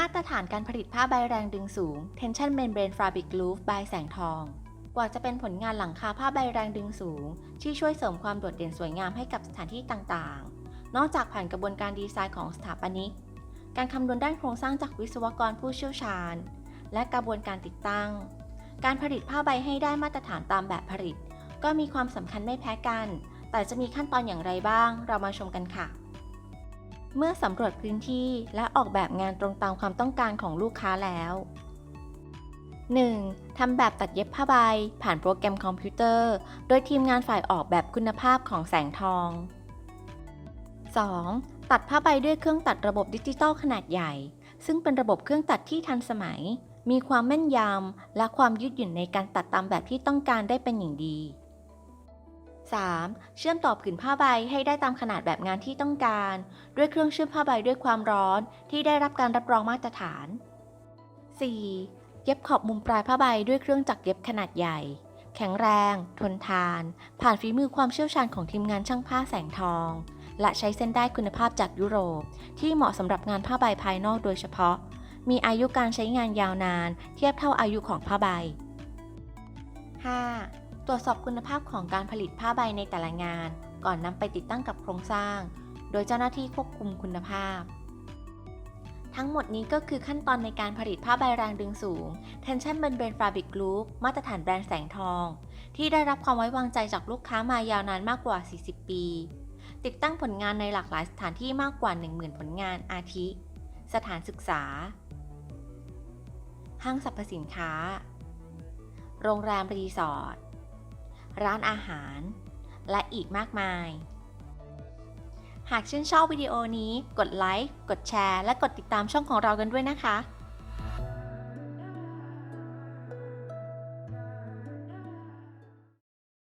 มาตรฐานการผลิตผ้าใบแรงดึงสูง Tension Membrane Fabric Roof by แสงทอง กว่าจะเป็นผลงานหลังคาผ้าใบแรงดึงสูง ที่ช่วยเสริมความโดดเด่นสวยงามให้กับสถานที่ต่างๆ นอกจากผ่านกระบวนการดีไซน์ของสถาปนิก การคำนวณด้านโครงสร้างจากวิศวกรผู้เชี่ยวชาญ และกระบวนการติดตั้ง การผลิตผ้าใบให้ได้มาตรฐานตามแบบผลิต ก็มีความสำคัญไม่แพ้กัน แต่จะมีขั้นตอนอย่างไรบ้าง เรามาชมกันค่ะ เมื่อสำรวจพื้นที่และออกแบบงานตรงตามความต้องการของลูกค้าแล้ว 1. ทำแบบตัดเย็บผ้าใบ ผ่านโปรแกรมคอมพิวเตอร์ โดยทีมงานฝ่ายออกแบบคุณภาพของแสงทอง 2. ตัดผ้าใบด้วยเครื่องตัดระบบดิจิตอลขนาดใหญ่ ซึ่งเป็นระบบเครื่องตัดที่ทันสมัย มีความแม่นยำและความยืดหยุ่นในการตัดตามแบบที่ต้องการได้เป็นอย่างดี 3. เชื่อมต่อผืนผ้าใบให้ได้ตามขนาดแบบงานที่ต้องการ ด้วยเครื่องเชื่อมผ้าใบด้วยความร้อนที่ได้รับการรับรองมาตรฐาน 4. เย็บขอบมุมปลายผ้าใบด้วยเครื่องจักรเย็บขนาดใหญ่ แข็งแรง ทนทาน ผ่านฝีมือความเชี่ยวชาญของทีมงานช่างผ้าแสงทอง และใช้เส้นได้คุณภาพจากยุโรป ที่เหมาะสำหรับงานผ้าใบภายนอกโดยเฉพาะ มีอายุการใช้งานยาวนาน เทียบเท่าอายุของผ้าใบ 5. ตรวจสอบคุณภาพของการผลิตผ้าใบในแต่ละงาน ก่อนนำไปติดตั้งกับโครงสร้าง โดยเจ้าหน้าที่ควบคุมคุณภาพ ทั้งหมดนี้ก็คือขั้นตอนในการผลิตผ้าใบแรงดึงสูง Tension Membrane Fabric Group มาตรฐานแบรนด์แสงทอง ที่ได้รับความไว้วางใจจากลูกค้ามายาวนานมากกว่า 40 ปี ติดตั้งผลงานในหลากหลายสถานที่มากกว่า 10,000 ผลงานอาทิ สถานศึกษา ห้างสรรพสินค้า โรงแรมรีสอร์ท ร้านอาหาร และอีกมากมาย หากชื่นชอบวิดีโอนี้ กดไลค์ กดแชร์ และกดติดตามช่องของเรากันด้วยนะคะ